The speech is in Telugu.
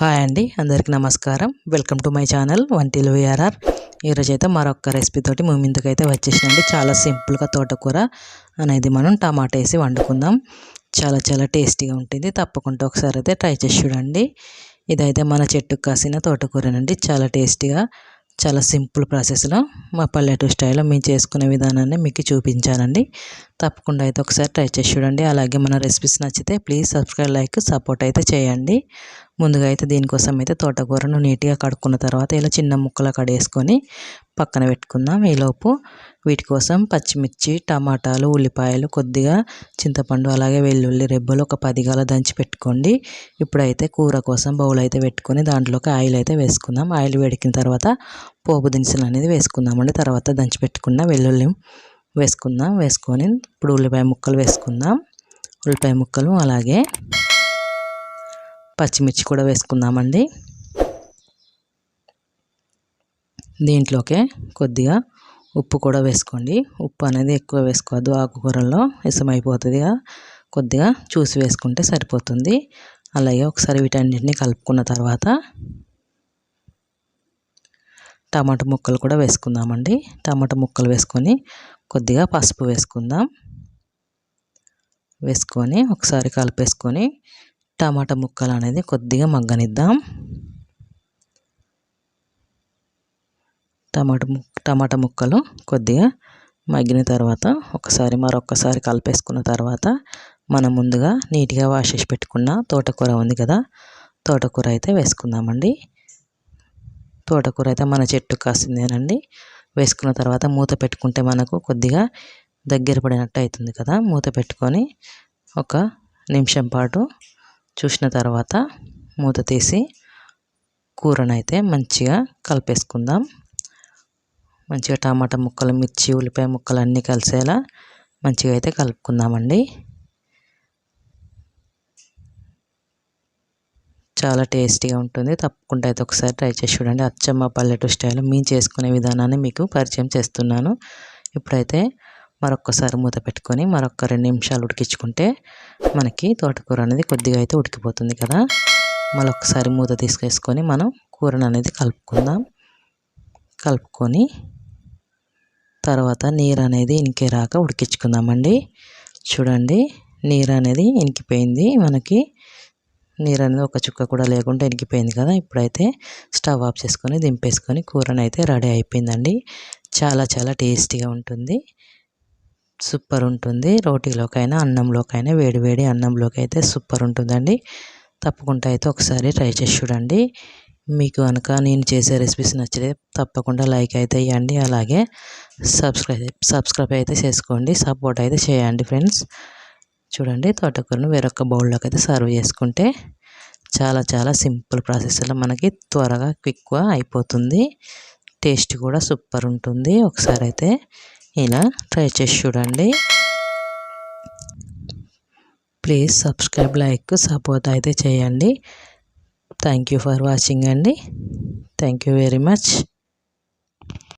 హాయ్ అండి అందరికీ నమస్కారం. వెల్కమ్ టు మై ఛానల్ వంటిలు విఆర్ఆర్ ఈరోజు అయితే మరొక రెసిపీ తోటి మీ ముందుకైతే వచ్చేసినండి. చాలా సింపుల్గా తోటకూర అనేది మనం టమాటా వేసి వండుకుందాం. చాలా చాలా టేస్టీగా ఉంటుంది. తప్పకుండా ఒకసారి అయితే ట్రై చేసి చూడండి. ఇదైతే మన చెట్టుకు కాసిన తోటకూరనండి. చాలా టేస్టీగా చాలా సింపుల్ ప్రాసెస్లో మా పల్లెటూరు స్టైల్లో మేము చేసుకునే విధానాన్ని మీకు చూపించానండి. తప్పకుండా అయితే ఒకసారి ట్రై చేసి చూడండి. అలాగే మన రెసిపీస్ నచ్చితే ప్లీజ్ సబ్స్క్రైబ్ లైక్ సపోర్ట్ అయితే చేయండి. ముందుగా అయితే దీనికోసం అయితే తోటకూరను నీట్గా కడుక్కున్న తర్వాత ఇలా చిన్న ముక్కలు కడేసుకొని పక్కన పెట్టుకుందాం. ఈలోపు వీటి కోసం పచ్చిమిర్చి టమాటాలు ఉల్లిపాయలు కొద్దిగా చింతపండు అలాగే వెల్లుల్లి రెబ్బలు ఒక పదిగాల దంచి పెట్టుకోండి. ఇప్పుడైతే కూర కోసం బౌల్ అయితే పెట్టుకొని దాంట్లోకి ఆయిల్ అయితే వేసుకుందాం. ఆయిల్ వేడికిన తర్వాత పోపు దినుసులు అనేది వేసుకుందామండి. తర్వాత దంచి పెట్టుకున్న వెల్లుల్లి వేసుకుందాం. వేసుకొని ఇప్పుడు ఉల్లిపాయ ముక్కలు వేసుకుందాం. ఉల్లిపాయ ముక్కలు అలాగే పచ్చిమిర్చి కూడా వేసుకుందామండి. దీంట్లోకే కొద్దిగా ఉప్పు కూడా వేసుకోండి. ఉప్పు అనేది ఎక్కువ వేసుకోవద్దు ఆకుకూరల్లో ఇసమైపోతుంది కొద్దిగా చూసి వేసుకుంటే సరిపోతుంది. అలాగే ఒకసారి వీటన్నిటిని కలుపుకున్న తర్వాత టమాటా ముక్కలు కూడా వేసుకుందామండి. టమాటా ముక్కలు వేసుకొని కొద్దిగా పసుపు వేసుకుందాం. వేసుకొని ఒకసారి కలిపేసుకొని టమాటా ముక్కలు అనేది కొద్దిగా మగ్గనిద్దాం. టమాటా టమాటా ముక్కలు కొద్దిగా మగ్గిన తర్వాత ఒకసారి మరొకసారి కలిపేసుకున్న తర్వాత మనం ముందుగా నీట్గా వాష్ చేసి పెట్టుకున్న తోటకూర ఉంది కదా తోటకూర అయితే వేసుకుందామండి. తోటకూర అయితే మన చెట్టు కాసిందేనండి. వేసుకున్న తర్వాత మూత పెట్టుకుంటే మనకు కొద్దిగా దగ్గర పడినట్టు అవుతుంది కదా మూత పెట్టుకొని ఒక నిమిషం పాటు చూసిన తర్వాత మూత తీసి కూరనైతే మంచిగా కలిపేసుకుందాం. మంచిగా టమాటా ముక్కలు మిర్చి ఉల్లిపాయ ముక్కలు అన్నీ కలిసేలా మంచిగా అయితే కలుపుకుందామండి. చాలా టేస్టీగా ఉంటుంది. తప్పకుండా అయితే ఒకసారి ట్రై చేసి చూడండి. అచ్చమ్మ పల్లెటూరు స్టైల్ మేము చేసుకునే విధానాన్ని మీకు పరిచయం చేస్తున్నాను. ఇప్పుడైతే మరొక్కసారి మూత పెట్టుకొని మరొక రెండు నిమిషాలు ఉడికించుకుంటే మనకి తోటకూర అనేది కొద్దిగా అయితే ఉడికిపోతుంది కదా. మరొకసారి మూత తీసుకేసుకొని మనం కూరను అనేది కలుపుకుందాం. కలుపుకొని తర్వాత నీరు అనేది ఇంకే రాక ఉడికించుకుందామండి. చూడండి నీరు అనేది ఇంకిపోయింది మనకి నీరు అనేది ఒక చుక్క కూడా లేకుండా ఇనికిపోయింది కదా. ఇప్పుడైతే స్టవ్ ఆఫ్ చేసుకొని దింపేసుకొని కూరనైతే అయితే రెడీ అయిపోయిందండి. చాలా చాలా టేస్టీగా ఉంటుంది. సూపర్ ఉంటుంది. రోటీలోకైనా అన్నంలోకైనా వేడి వేడి అన్నంలోకి అయితే సూపర్ ఉంటుందండి. తప్పకుండా అయితే ఒకసారి ట్రై చేసి చూడండి. మీకు కనుక నేను చేసే రెసిపీస్ నచ్చితే తప్పకుండా లైక్ అయితే ఇవ్వండి అలాగే సబ్స్క్రైబ్ సబ్స్క్రైబ్ అయితే చేసుకోండి. సపోర్ట్ అయితే చేయండి ఫ్రెండ్స్. చూడండి తోటకూరను వేరొక బౌల్లోకి అయితే సర్వ్ చేసుకుంటే చాలా చాలా సింపుల్ ప్రాసెస్లో మనకి త్వరగా క్విక్గా అయిపోతుంది. టేస్ట్ కూడా సూపర్ ఉంటుంది. ఒకసారి అయితే ఇలా ట్రై చేసి చూడండి. ప్లీజ్ సబ్స్క్రైబ్ లైక్ సపోర్ట్ అయితే చేయండి. థ్యాంక్ యూ ఫర్ వాచింగ్ అండి. Thank you very much